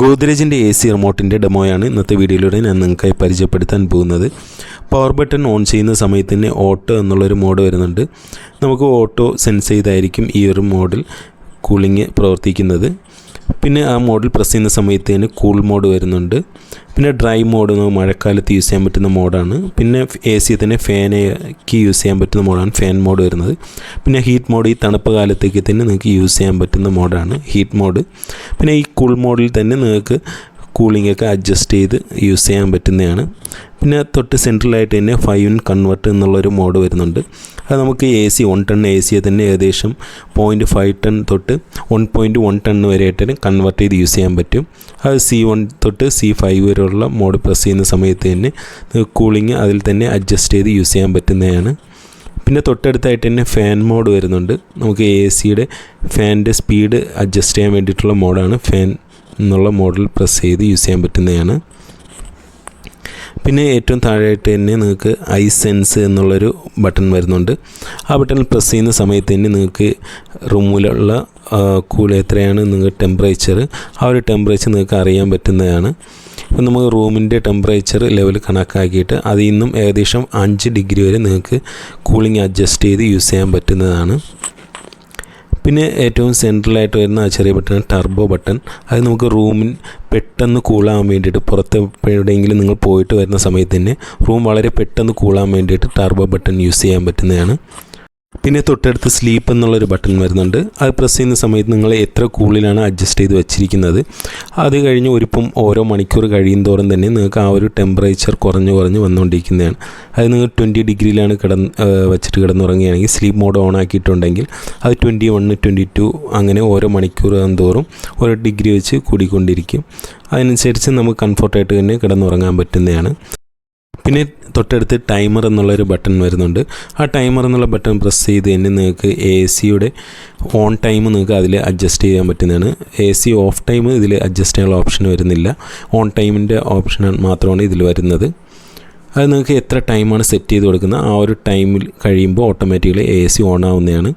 ഗോദ്രേജിന്റെ A C റിമോട്ടിന്റെ ഡെമോയാണ് ഇന്നത്തെ വീഡിയോയിലൂടെ ഞാൻ നിങ്ങൾക്കായി പരിചയപ്പെടുത്താൻ പോകുന്നത്. പവർ ബട്ടൺ ഓൺ ചെയ്യുന്ന സമയത്ത് തന്നെ ഓട്ടോ എന്നുള്ളൊരു മോഡ് വരുന്നുണ്ട്. നമുക്ക് ഓട്ടോ സെൻസ് ചെയ്തായിരിക്കും ഈ ഒരു മോഡിൽ കൂളിംഗ് പ്രവർത്തിക്കുന്നത്. പിന്നെ ആ മോഡിൽ പ്രസ് ചെയ്യുന്ന സമയത്ത് തന്നെ കൂൾ മോഡ് വരുന്നുണ്ട്. പിന്നെ ഡ്രൈ മോഡ് നമുക്ക് മഴക്കാലത്ത് യൂസ് ചെയ്യാൻ പറ്റുന്ന മോഡാണ് പിന്നെ എ സി തന്നെ ഫാനേക്ക് യൂസ് ചെയ്യാൻ പറ്റുന്ന മോഡാണ് ഫാൻ മോഡ് വരുന്നത്. പിന്നെ ഹീറ്റ് മോഡ് ഈ തണുപ്പ് കാലത്തേക്ക് തന്നെ നിങ്ങൾക്ക് യൂസ് ചെയ്യാൻ പറ്റുന്ന മോഡാണ് ഹീറ്റ് മോഡ് പിന്നെ ഈ കൂൾ മോഡിൽ തന്നെ നിങ്ങൾക്ക് കൂളിംഗ് ഒക്കെ അഡ്ജസ്റ്റ് ചെയ്ത് യൂസ് ചെയ്യാൻ പറ്റുന്നതാണ്. പിന്നെ തൊട്ട് സെൻട്രലായിട്ട് തന്നെ ഫൈവ് ഇൻ കൺവെർട്ട് എന്നുള്ളൊരു മോഡ് വരുന്നുണ്ട്. അത് നമുക്ക് A C one ton A സിയെ തന്നെ ഏകദേശം പോയിന്റ് ഫൈവ് ടൺ തൊട്ട് വൺ പോയിന്റ് വൺ ടൺ വരെയായിട്ട് കൺവെർട്ട് ചെയ്ത് യൂസ് ചെയ്യാൻ പറ്റും. അത് സി വൺ തൊട്ട് സി ഫൈവ് വരെയുള്ള മോഡ് പ്രസ് ചെയ്യുന്ന സമയത്ത് തന്നെ കൂളിംഗ് അതിൽ തന്നെ അഡ്ജസ്റ്റ് ചെയ്ത് യൂസ് ചെയ്യാൻ പറ്റുന്നതാണ്. പിന്നെ തൊട്ടടുത്തായിട്ട് തന്നെ ഫാൻ മോഡ് വരുന്നുണ്ട്. നമുക്ക് എ സിയുടെ ഫാനിന്റെ സ്പീഡ് അഡ്ജസ്റ്റ് ചെയ്യാൻ വേണ്ടിയിട്ടുള്ള മോഡാണ് ഫാൻ എന്നുള്ള മോഡൽ പ്രസ് ചെയ്ത് യൂസ് ചെയ്യാൻ പറ്റുന്നതാണ്. പിന്നെ ഏറ്റവും താഴെയായിട്ട് തന്നെ നിങ്ങൾക്ക് ഐ സെൻസ് എന്നുള്ളൊരു ബട്ടൺ വരുന്നുണ്ട്. ആ ബട്ടൺ പ്രസ് ചെയ്യുന്ന സമയത്ത് തന്നെ നിങ്ങൾക്ക് റൂമിലുള്ള കൂൾ എത്രയാണ് നിങ്ങൾക്ക് ടെമ്പറേച്ചർ ആ ഒരു ടെമ്പറേച്ചർ നിങ്ങൾക്ക് അറിയാൻ പറ്റുന്നതാണ്. ഇപ്പം നമുക്ക് റൂമിന്റെ ടെമ്പറേച്ചർ ലെവൽ കണക്കാക്കിയിട്ട് അതിൽ നിന്നും ഏകദേശം അഞ്ച് ഡിഗ്രി വരെ നിങ്ങൾക്ക് കൂളിംഗ് അഡ്ജസ്റ്റ് ചെയ്ത് യൂസ് ചെയ്യാൻ പറ്റുന്നതാണ്. പിന്നെ ഏറ്റവും സെൻട്രലായിട്ട് വരുന്ന ആ ചെറിയ ബട്ടൺ ടർബോ ബട്ടൺ അത് നമുക്ക് റൂമിൽ പെട്ടെന്ന് കൂളാൻ വേണ്ടിയിട്ട് പുറത്ത് എവിടെയെങ്കിലും നിങ്ങൾ പോയിട്ട് വരുന്ന സമയത്ത് തന്നെ റൂം വളരെ പെട്ടെന്ന് കൂളാൻ വേണ്ടിയിട്ട് ടർബോ ബട്ടൺ യൂസ് ചെയ്യാൻ പറ്റുന്നതാണ്. പിന്നെ തൊട്ടടുത്ത് സ്ലീപ്പ് എന്നുള്ളൊരു ബട്ടൺ വരുന്നുണ്ട്. അത് പ്രസ് ചെയ്യുന്ന സമയത്ത് നിങ്ങൾ എത്ര കൂളിലാണ് അഡ്ജസ്റ്റ് ചെയ്ത് വെച്ചിരിക്കുന്നത്. അത് കഴിഞ്ഞ് ഒരിപ്പം ഓരോ മണിക്കൂർ കഴിയും തോറും തന്നെ നിങ്ങൾക്ക് ആ ഒരു ടെമ്പറേച്ചർ കുറഞ്ഞ് കുറഞ്ഞ് വന്നുകൊണ്ടിരിക്കുന്നതാണ് അത് നിങ്ങൾ ട്വന്റി ഡിഗ്രിയിലാണ് കിടന്ന് വെച്ചിട്ട് കിടന്നുറങ്ങുകയാണെങ്കിൽ സ്ലീപ്പ് മോഡ് ഓൺ ആക്കിയിട്ടുണ്ടെങ്കിൽ അത് ട്വന്റി വൺ ട്വന്റി ടു അങ്ങനെ ഓരോ മണിക്കൂർ തോറും ഓരോ ഡിഗ്രി വെച്ച് കൂടിക്കൊണ്ടിരിക്കും. അതിനനുസരിച്ച് നമുക്ക് കംഫർട്ടായിട്ട് തന്നെ കിടന്നുറങ്ങാൻ പറ്റുന്നതാണ്. പിന്നെ തൊട്ടടുത്ത് ടൈമർ എന്നുള്ളൊരു ബട്ടൺ വരുന്നുണ്ട്. ആ ടൈമർ എന്നുള്ള ബട്ടൺ പ്രസ് ചെയ്ത് തന്നെ നിങ്ങൾക്ക് എ സിയുടെ ഓൺ ടൈം നിങ്ങൾക്ക് അതിൽ അഡ്ജസ്റ്റ് ചെയ്യാൻ പറ്റുന്നതാണ്. എ സി ഓഫ് ടൈം ഇതിൽ അഡ്ജസ്റ്റ് ചെയ്യാനുള്ള ഓപ്ഷൻ വരുന്നില്ല. ഓൺ ടൈമിന്റെ ഓപ്ഷൻ മാത്രമാണ് ഇതിൽ വരുന്നത്. അത് നിങ്ങൾക്ക് എത്ര ടൈമാണ് സെറ്റ് ചെയ്ത് കൊടുക്കുന്നത്? ആ ഒരു ടൈമിൽ കഴിയുമ്പോൾ ഓട്ടോമാറ്റിക്കലി എ സി ഓൺ ആവുന്നതാണ്.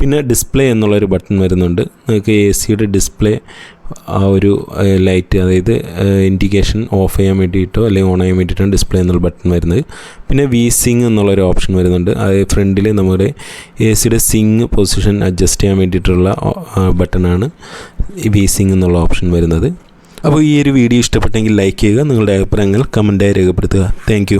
പിന്നെ ഡിസ്പ്ലേ എന്നുള്ളൊരു ബട്ടൺ വരുന്നുണ്ട്. നിങ്ങൾക്ക് എ സിയുടെ ഡിസ്പ്ലേ ആ ഒരു ലൈറ്റ് അതായത് ഇൻഡിക്കേഷൻ ഓഫ് ചെയ്യാൻ വേണ്ടിയിട്ടോ അല്ലെങ്കിൽ ഓൺ ചെയ്യാൻ വേണ്ടിയിട്ടോ ഡിസ്പ്ലേ എന്നുള്ള ബട്ടൺ വരുന്നത്. പിന്നെ വി സിങ് എന്നുള്ളൊരു ഓപ്ഷൻ വരുന്നുണ്ട്. അത് ഫ്രണ്ടിൽ നമ്മുടെ എ സിയുടെ സിങ് പൊസിഷൻ അഡ്ജസ്റ്റ് ചെയ്യാൻ വേണ്ടിയിട്ടുള്ള ബട്ടണാണ് വി സിങ് എന്നുള്ള ഓപ്ഷൻ വരുന്നത്. അപ്പോൾ ഈ ഒരു വീഡിയോ ഇഷ്ടപ്പെട്ടെങ്കിൽ ലൈക്ക് ചെയ്യുക നിങ്ങളുടെ അഭിപ്രായങ്ങൾ കമന്റായി രേഖപ്പെടുത്തുക. താങ്ക്